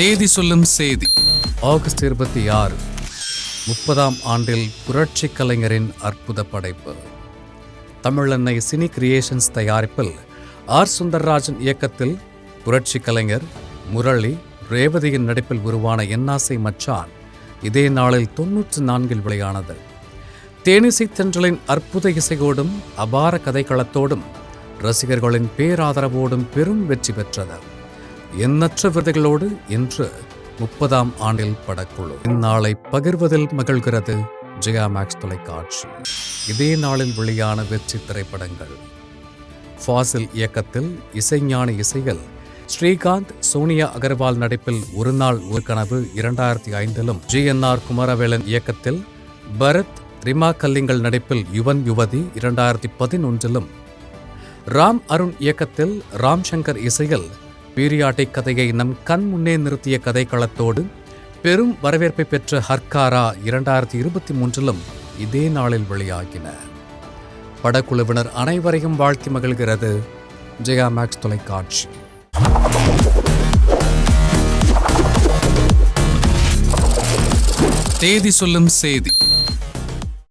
தேதி சொல்லும் செய்தி. ஆகஸ்ட் இருபத்தி ஆறு முப்பதாம் ஆண்டில் புரட்சி கலைஞரின் அற்புத படைப்பு. தமிழன்னை சினி கிரியேஷன்ஸ் தயாரிப்பில் ஆர். சுந்தர்ராஜன் இயக்கத்தில் புரட்சி கலைஞர் முரளி ரேவதியின் நடிப்பில் உருவான என்னாசை மச்சான் இதே நாளில் தொன்னூற்று நான்கில் வெளியானது. தேனிசை தென்றலின் அற்புத இசையோடும் அபார கதைக்களத்தோடும் ரசிகர்களின் பேராதரவோடும் பெரும் வெற்றி பெற்றது. எண்ணற்ற விருதுகளோடு இன்று முப்பதாம் ஆண்டில் படக்குழு. இந்நாளை பகிர்வதில் மகிழ்கிறது ஜெயா மேக்ஸ் தொலைக்காட்சி. இதே நாளில் வெளியான வெற்றி திரைப்படங்கள் ஃபாசில் இயக்கத்தில் இசைஞான இசையில் ஸ்ரீகாந்த் சோனியா அகர்வால் நடிப்பில் ஒரு நாள் ஒரு கனவு இரண்டாயிரத்தி ஐந்திலும் ஜி என் ஆர் குமாரவேலன் இயக்கத்தில் பரத் ரிமா கல்லிங்கல் நடிப்பில் யுவன் யுவதி இரண்டாயிரத்தி பதினொன்றிலும். ராம் அருண் இயக்கத்தில் ராம் சங்கர் இசையில் பீரியாட்டை கதையை நம் கண் முன்னே நிறுத்திய கதைக்களத்தோடு பெரும் வரவேற்பை பெற்ற ஹர்காரா இரண்டாயிரத்தி இருபத்தி மூன்றிலும் இதே நாளில் வெளியாகின. படக்குழுவினர் அனைவரையும் வாழ்த்தி மகிழ்கிறது ஜெயா மேக்ஸ் தொலைக்காட்சி. தேதி சொல்லும் செய்தி.